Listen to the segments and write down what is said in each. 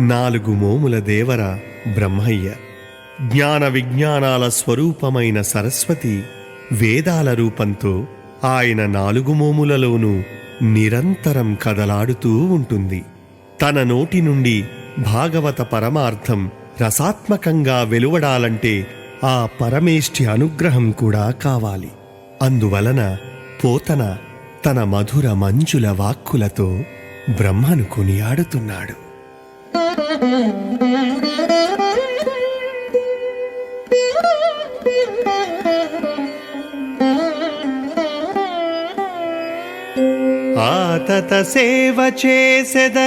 నాలుగు మోముల దేవర బ్రహ్మయ్య. జ్ఞాన విజ్ఞానాల స్వరూపమైన సరస్వతి వేదాల రూపంతో ఆయన నాలుగు మోములలోనూ నిరంతరం కదలాడుతూ ఉంటుంది. తన నోటి నుండి భాగవత పరమార్థం రసాత్మకంగా వెలువడాలంటే ఆ పరమేష్ఠి అనుగ్రహం కూడా కావాలి. అందువలన పోతన తన మధుర మంజుల వాక్కులతో బ్రహ్మను కొనియాడుతున్నాడు. ఆతత సేవ చేసెద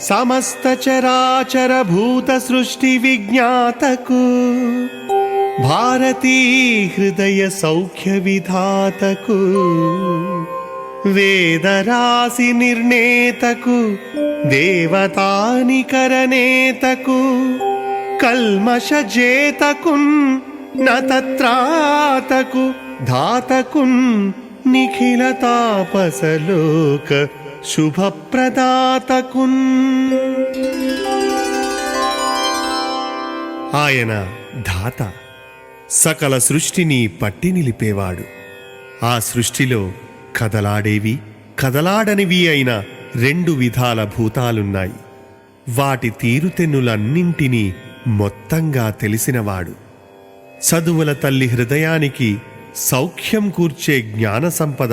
సమస్త చరాచర భూత సృష్టి విజ్ఞాతకు భారతీ హృదయ సౌఖ్య విధాతకు వేదరాశి నిర్ణేతకు దేవతానికరనేతకు కల్మషజేతకున్ నతత్రాతకు ధాతకున్ నిఖిల తాపసలోక శుభప్రదాతకున్. ఆయన ధాత సకల సృష్టిని పట్టి నిలిపేవాడు. ఆ సృష్టిలో కదలాడేవి కదలాడనివి అయిన రెండు విధాల భూతాలున్నాయి. వాటి తీరుతెన్నులన్నింటినీ మొత్తంగా తెలిసినవాడు. చదువుల తల్లి హృదయానికి సౌఖ్యం కూర్చే జ్ఞాన సంపద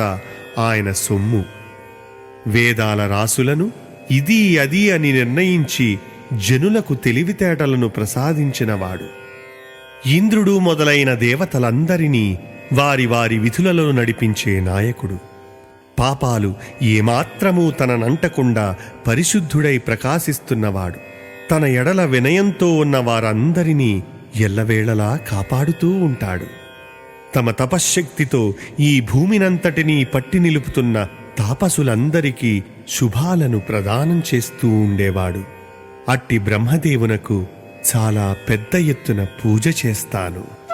ఆయన సొమ్ము. వేదాల రాసులను ఇది అది అని నిర్ణయించి జనులకు తెలివితేటలను ప్రసాదించినవాడు. ఇంద్రుడు మొదలైన దేవతలందరినీ వారి వారి విధులలో నడిపించే నాయకుడు. పాపాలు ఏమాత్రమూ తననంటకుండా పరిశుద్ధుడై ప్రకాశిస్తున్నవాడు. తన ఎడల వినయంతో ఉన్న వారందరినీ ఎల్లవేళలా కాపాడుతూ ఉంటాడు. తమ తపశ్శక్తితో ఈ భూమినంతటినీ పట్టి నిలుపుతున్న తాపసులందరికీ శుభాలను ప్రదానం చేస్తూ ఉండేవాడు. అట్టి బ్రహ్మదేవునకు చాలా పెద్ద ఎత్తున పూజ చేస్తాను.